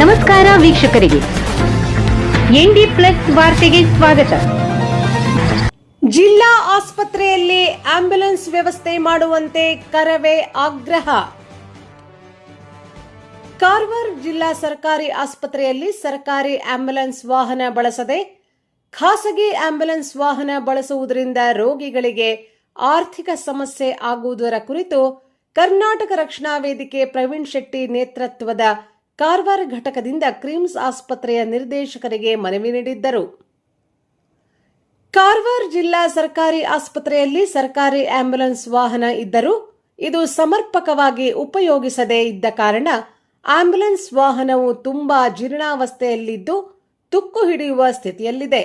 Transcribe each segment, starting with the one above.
ನಮಸ್ಕಾರ ವೀಕ್ಷಕರಿಗೆ. ND plus ವಾರ್ತೆಗೆ ಸ್ವಾಗತ. ಜಿಲ್ಲಾ ಆಸ್ಪತ್ರೆಯಲ್ಲಿ ಆಂಬ್ಯುಲೆನ್ಸ್ ವ್ಯವಸ್ಥೆ ಮಾಡುವಂತೆ ಕರವೇ ಆಗ್ರಹ. ಕಾರವಾರ ಜಿಲ್ಲಾ ಸರ್ಕಾರಿ ಆಸ್ಪತ್ರೆಯಲ್ಲಿ ಸರ್ಕಾರಿ ಆಂಬ್ಯುಲೆನ್ಸ್ ವಾಹನ ಬಳಸದೆ, ಖಾಸಗಿ ಆಂಬ್ಯುಲೆನ್ಸ್ ವಾಹನ ಬಳಸುವುದರಿಂದ ರೋಗಿಗಳಿಗೆ ಆರ್ಥಿಕ ಸಮಸ್ಯೆ ಆಗುವುದರ ಕುರಿತು ಕರ್ನಾಟಕ ರಕ್ಷಣಾ ವೇದಿಕೆ ಪ್ರವೀಣ್ ಶೆಟ್ಟಿ ನೇತೃತ್ವದ ಕಾರವಾರ ಘಟಕದಿಂದ ಕ್ರಿಮ್ಸ್ ಆಸ್ಪತ್ರೆಯ ನಿರ್ದೇಶಕರಿಗೆ ಮನವಿ ನೀಡಿದ್ದರು. ಕಾರವಾರ ಜಿಲ್ಲಾ ಸರ್ಕಾರಿ ಆಸ್ಪತ್ರೆಯಲ್ಲಿ ಸರ್ಕಾರಿ ಆಂಬ್ಯುಲೆನ್ಸ್ ವಾಹನ ಇದ್ದರೂ ಇದು ಸಮರ್ಪಕವಾಗಿ ಉಪಯೋಗಿಸದೇ ಇದ್ದ ಕಾರಣ ಆಂಬ್ಯುಲೆನ್ಸ್ ವಾಹನವು ತುಂಬಾ ಜೀರ್ಣಾವಸ್ಥೆಯಲ್ಲಿದ್ದು ತುಕ್ಕು ಹಿಡಿಯುವ ಸ್ಥಿತಿಯಲ್ಲಿದೆ.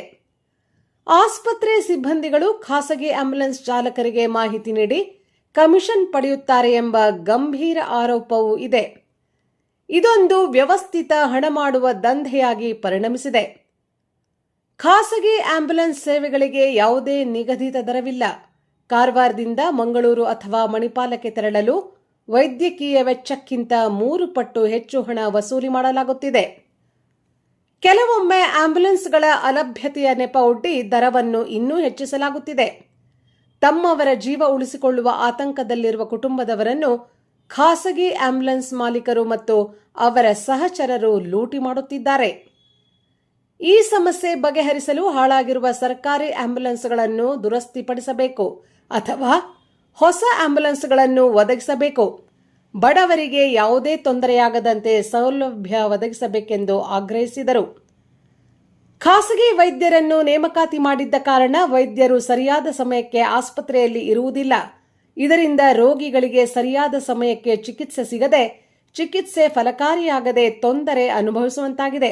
ಆಸ್ಪತ್ರೆ ಸಿಬ್ಬಂದಿಗಳು ಖಾಸಗಿ ಆಂಬ್ಯುಲೆನ್ಸ್ ಚಾಲಕರಿಗೆ ಮಾಹಿತಿ ನೀಡಿ ಕಮಿಷನ್ ಪಡೆಯುತ್ತಾರೆ ಎಂಬ ಗಂಭೀರ ಆರೋಪವೂ ಇದೆ. ಇದೊಂದು ವ್ಯವಸ್ಥಿತ ಹಣ ಮಾಡುವ ದಂಧೆಯಾಗಿ ಪರಿಣಮಿಸಿದೆ. ಖಾಸಗಿ ಆಂಬ್ಯುಲೆನ್ಸ್ ಸೇವೆಗಳಿಗೆ ಯಾವುದೇ ನಿಗದಿತ ದರವಿಲ್ಲ. ಕಾರವಾರದಿಂದ ಮಂಗಳೂರು ಅಥವಾ ಮಣಿಪಾಲಕ್ಕೆ ತೆರಳಲು ವೈದ್ಯಕೀಯ ವೆಚ್ಚಕ್ಕಿಂತ ಮೂರು ಪಟ್ಟು ಹೆಚ್ಚು ಹಣ ವಸೂಲಿ ಮಾಡಲಾಗುತ್ತಿದೆ. ಕೆಲವೊಮ್ಮೆ ಆಂಬ್ಯುಲೆನ್ಸ್ಗಳ ಅಲಭ್ಯತೆಯ ನೆಪ ಒಡ್ಡಿ ದರವನ್ನು ಇನ್ನೂ ಹೆಚ್ಚಿಸಲಾಗುತ್ತಿದೆ. ತಮ್ಮವರ ಜೀವ ಉಳಿಸಿಕೊಳ್ಳುವ ಆತಂಕದಲ್ಲಿರುವ ಕುಟುಂಬದವರನ್ನು ಖಾಸಗಿ ಆಂಬ್ಯುಲೆನ್ಸ್ ಮಾಲೀಕರು ಮತ್ತು ಅವರ ಸಹಚರರು ಲೂಟಿ ಮಾಡುತ್ತಿದ್ದಾರೆ. ಈ ಸಮಸ್ಯೆ ಬಗೆಹರಿಸಲು ಹಾಳಾಗಿರುವ ಸರ್ಕಾರಿ ಆಂಬ್ಯುಲೆನ್ಸ್ಗಳನ್ನು ದುರಸ್ತಿಪಡಿಸಬೇಕು ಅಥವಾ ಹೊಸ ಆಂಬ್ಯುಲೆನ್ಸ್ಗಳನ್ನು ಒದಗಿಸಬೇಕು. ಬಡವರಿಗೆ ಯಾವುದೇ ತೊಂದರೆಯಾಗದಂತೆ ಸೌಲಭ್ಯ ಒದಗಿಸಬೇಕೆಂದು ಆಗ್ರಹಿಸಿದರು. ಖಾಸಗಿ ವೈದ್ಯರನ್ನು ನೇಮಕಾತಿ ಮಾಡಿದ್ದ ಕಾರಣ ವೈದ್ಯರು ಸರಿಯಾದ ಸಮಯಕ್ಕೆ ಆಸ್ಪತ್ರೆಯಲ್ಲಿ ಇರುವುದಿಲ್ಲ. ಇದರಿಂದ ರೋಗಿಗಳಿಗೆ ಸರಿಯಾದ ಸಮಯಕ್ಕೆ ಚಿಕಿತ್ಸೆ ಸಿಗದೆ ಚಿಕಿತ್ಸೆ ಫಲಕಾರಿಯಾಗದೆ ತೊಂದರೆ ಅನುಭವಿಸುವಂತಾಗಿದೆ.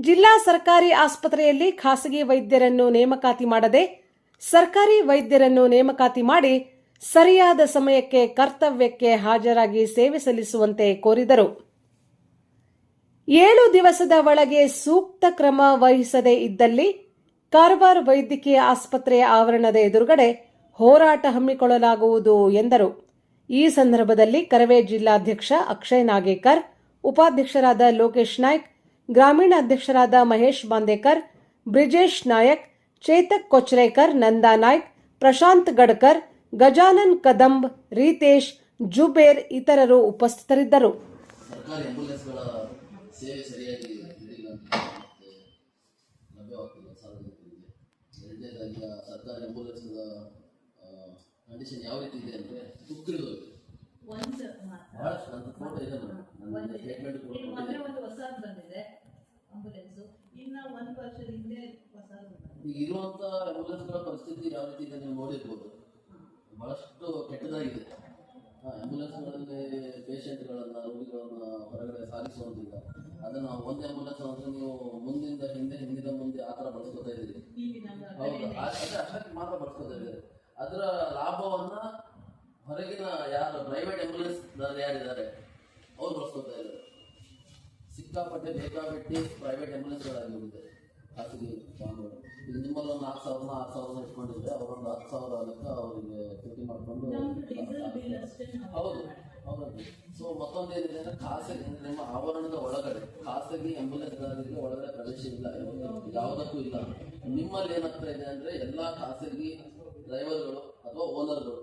ಜಿಲ್ಲಾ ಸರ್ಕಾರಿ ಆಸ್ಪತ್ರೆಯಲ್ಲಿ ಖಾಸಗಿ ವೈದ್ಯರನ್ನು ನೇಮಕಾತಿ ಮಾಡದೆ ಸರ್ಕಾರಿ ವೈದ್ಯರನ್ನು ನೇಮಕಾತಿ ಮಾಡಿ ಸರಿಯಾದ ಸಮಯಕ್ಕೆ ಕರ್ತವ್ಯಕ್ಕೆ ಹಾಜರಾಗಿ ಸೇವೆ ಸಲ್ಲಿಸುವಂತೆ ಕೋರಿದರು. ಏಳು ದಿವಸದ ಒಳಗೆ ಸೂಕ್ತ ಕ್ರಮ ವಹಿಸದೇ ಇದ್ದಲ್ಲಿ ಕಾರವಾರ ವೈದ್ಯಕೀಯ ಆಸ್ಪತ್ರೆಯ ಆವರಣದ ಎದುರುಗಡೆ ಹೋರಾಟ ಹಮ್ಮಿಕೊಳ್ಳಲಾಗುವುದು ಎಂದರು. ಈ ಸಂದರ್ಭದಲ್ಲಿ ಕರವೇ ಜಿಲ್ಲಾಧ್ಯಕ್ಷ ಅಕ್ಷಯ್ ನಾಗೇಕರ್, ಉಪಾಧ್ಯಕ್ಷರಾದ ಲೋಕೇಶ್ ನಾಯ್ಕ್ ಗ್ರಾಮೀಣ ಅಧ್ಯಕ್ಷರಾದ ಮಹೇಶ್ ಬಾಂದೇಕರ್, ಬ್ರಿಜೇಶ್ ನಾಯಕ್, ಚೇತಕ್ ಕೊಚ್ರೇಕರ್, ನಂದಾ ನಾಯ್ಕ್, ಪ್ರಶಾಂತ್ ಗಡ್ಕರ್, ಗಜಾನನ್ ಕದಂಬ್, ರೀತೇಶ್, ಜುಬೇರ್ ಇತರರು ಉಪಸ್ಥಿತರಿದ್ದರು. ಸೇವೆ ಸರಿಯಾಗಿ ಮತ್ತೆ ಲಭ್ಯವಾಗ್ತಿಲ್ಲ ಸಾರ್ವಜನಿಕರಿಗೆ ಎರಡನೇದಾಗಿ ಸರ್ಕಾರಿ ಆಂಬ್ಯುಲೆನ್ಸ್ಗಳ ಕಂಡೀಷನ್ ಯಾವ ರೀತಿ ಇದೆ ಅಂದರೆ ತುಕ್ಕಿರೋದು ಒಂದು ಬಹಳಷ್ಟು ನನ್ನ ಫೋಟೋ ಇದೆ ನನ್ನ ಸ್ಟೇಟ್ಮೆಂಟ್ ಒಂದು ಹೊಸದು ಬಂದಿದೆ ಆಂಬುಲೆನ್ಸ್ ಇನ್ನ ಒಂದು ವರ್ಷದ ಹಿಂದೆ ಹೊಸದು ಬಂದಿದೆ ಈಗ ಇರುವಂಥ ಆಂಬ್ಯುಲೆನ್ಸ್ಗಳ ಪರಿಸ್ಥಿತಿ ಯಾವ ರೀತಿ ಇದೆ ನೀವು ನೋಡಿರ್ಬೋದು ಬಹಳಷ್ಟು ಕೆಟ್ಟದಾಗಿದೆ ಆಂಬ್ಯುಲೆನ್ಸ್ಗಳಲ್ಲಿ ಪೇಷಂಟ್ಗಳನ್ನು ರೋಗಿಗಳನ್ನು ಹೊರಗಡೆ ಸಾಗಿಸುವಂತಿಲ್ಲ. ಅದನ್ನು ಒಂದೇ ಆಂಬ್ಯುಲೆನ್ಸ್ ಅಂದರೆ ನೀವು ಮುಂದಿಂದ ಹಿಂದೆ ಹಿಂದಿನ ಮುಂದೆ ಆ ಥರ ಬಳಸ್ಕೊತಾ ಇದ್ದೀರಿ. ಹೌದು. ಅಷ್ಟಕ್ಕೆ ಮಾತ್ರ ಬಳಸ್ಕೊತಾ ಇದ್ದಾರೆ. ಅದರ ಲಾಭವನ್ನ ಹೊರಗಿನ ಯಾರು ಪ್ರೈವೇಟ್ ಆಂಬ್ಯುಲೆನ್ಸ್ ಯಾರಿದ್ದಾರೆ ಅವ್ರು ಬಳಸ್ಕೊತಾ ಇದ್ದಾರೆ. ಸಿಕ್ಕಾಪಟ್ಟೆ ಬೇಕಾಬಿಟ್ಟು ಪ್ರೈವೇಟ್ ಆಂಬ್ಯುಲೆನ್ಸ್ಗಳಾಗಿರುತ್ತೆ ಖಾಸಗಿ ವಾಹನಗಳು ಈಗ ನಿಮ್ಮಲ್ಲಿ ಒಂದು ನಾಲ್ಕು ಸಾವಿರ ಆರು ಸಾವಿರ ಇಟ್ಕೊಂಡಿದ್ರೆ ಅವರೊಂದು ಹತ್ತು ಸಾವಿರ ಲೆಕ್ಕ ಅವರಿಗೆ ಫಿಫ್ಟಿ ಮಾಡಿಕೊಂಡು ಹೌದು. ಸೊ ಮತ್ತೊಂದೇನಿದೆ ಅಂದ್ರೆ ಖಾಸಗಿ ಅಂದ್ರೆ ನಿಮ್ಮ ಆವರಣದ ಒಳಗಡೆ ಖಾಸಗಿ ಆಂಬ್ಯುಲೆನ್ಸ್ಗಳಿಗೆ ಒಳಗಡೆ ಪ್ರವೇಶ ಇಲ್ಲ ಯಾವ್ದು- ಯಾವುದಕ್ಕೂ ಇಲ್ಲ. ನಿಮ್ಮಲ್ಲಿ ಏನಾಗ್ತಾ ಇದೆ ಅಂದ್ರೆ ಎಲ್ಲಾ ಖಾಸಗಿ ಡ್ರೈವರ್ಗಳು ಅಥವಾ ಓನರ್ಗಳು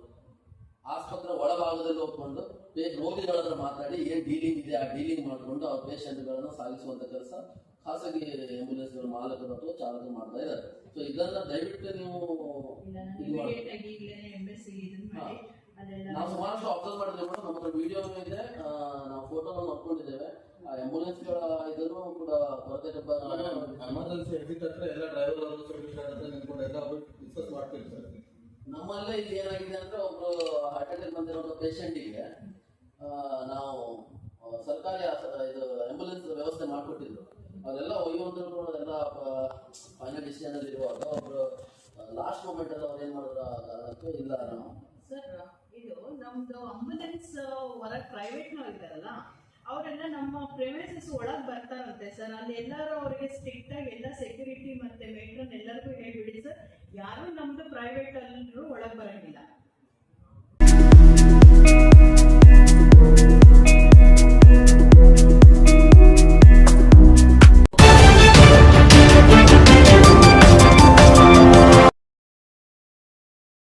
ಆಸ್ಪತ್ರೆ ಒಳಭಾಗದಲ್ಲಿ ಹೋಗ್ಕೊಂಡು ರೋಗಿಗಳನ್ನ ರೋಗಿಗಳ ಹತ್ರ ಮಾತಾಡಿ ಏನ್ ಡೀಲಿಂಗ್ ಇದೆ ಆ ಡೀಲಿಂಗ್ ಮಾಡಿಕೊಂಡು ಆ ಪೇಷಂಟ್ಗಳನ್ನ ಸಾಗಿಸುವಂತ ಕೆಲಸ ಖಾಸಗಿ ಆಂಬ್ಯುಲೆನ್ಸ್ಗಳ ಮಾಲಕರು ಅಥವಾ ಚಾಲಕರು ಮಾಡ್ತಾ ಇದ್ದಾರೆ ಸೊ ಇದನ್ನ ದಯವಿಟ್ಟು ನೀವು ನಾವು ಸುಮಾರಷ್ಟು ಅಬ್ಸರ್ವ್ ಮಾಡಿದ್ರೆ ಮೇಡಮ್ ನಮ್ಮ ಹತ್ರ ವಿಡಿಯೋ ಇದೆ. ಆ, ನಾವು ಫೋಟೋ ನೋಡ್ಕೊಂಡಿದ್ದೇವೆ. ಆ ಆಂಬುಲೆನ್ಸ್ಗಳ ಇದನ್ನು ಕೂಡ ಕೊರತೆ ಎಮರ್ಜೆನ್ಸಿ ಎಕ್ಸಿಟ್ ಹತ್ರ ಎಲ್ಲ ಡ್ರೈವರ್ ಅವರು ಸರ್ವಿಸ್ ಹತ್ರ ನಿಂತ್ಕೊಂಡು ಎಲ್ಲ ಅವರು ಡಿಸ್ಕಸ್ ಮಾಡ್ತಿರ್ತಾರೆ ನಮ್ಮಲ್ಲೇ ಇಲ್ಲಿ ಏನಾಗಿದೆ ಅಂದ್ರೆ ಒಬ್ರು ಹಾರ್ಟ್ ಅಟ್ಯಾಕ್ ಬಂದಿರೋ ಪೇಷಂಟಿಗೆ ನಾವು ಆ, ಸರ್ಕಾರಿ ಇದು ಆಂಬುಲೆನ್ಸ್ ವ್ಯವಸ್ಥೆ ಮಾಡಿಕೊಟ್ಟಿದ್ರು. ಅವರೆಲ್ಲ ಒಯ್ಯುವಂಥವ್ರು ಎಲ್ಲ ಫೈನಲ್ ಡಿಸಿಷನ್ ಅಲ್ಲಿ ಇರುವಾಗ ಒಬ್ರು ಲಾಸ್ಟ್ ಮೂಮೆಂಟ್ ಅಲ್ಲಿ ಅವ್ರು ಏನ್ ಮಾಡಿದ್ರು ಕಾರಣಕ್ಕೆ ಇಲ್ಲ ನಾವು. ಸರ್ ಹೊರಗೆ ಹೊರಗೆ ಪ್ರೈವೇಟ್ನವ್ರು ಇದ್ದಾರಲ್ಲ ಅವರೆಲ್ಲ ನಮ್ಮ ಪ್ರೈವೇಸಸ್ ಒಳಗೆ ಬರ್ತಾರಂತೆ ಸರ್, ಅಲ್ಲಿ ಎಲ್ಲರೂ ಅವರಿಗೆ ಸ್ಟ್ರಿಕ್ಟ್ ಆಗಿ ಎಲ್ಲ ಸೆಕ್ಯೂರಿಟಿ ಮತ್ತೆ ಮೇಟ್ರನ್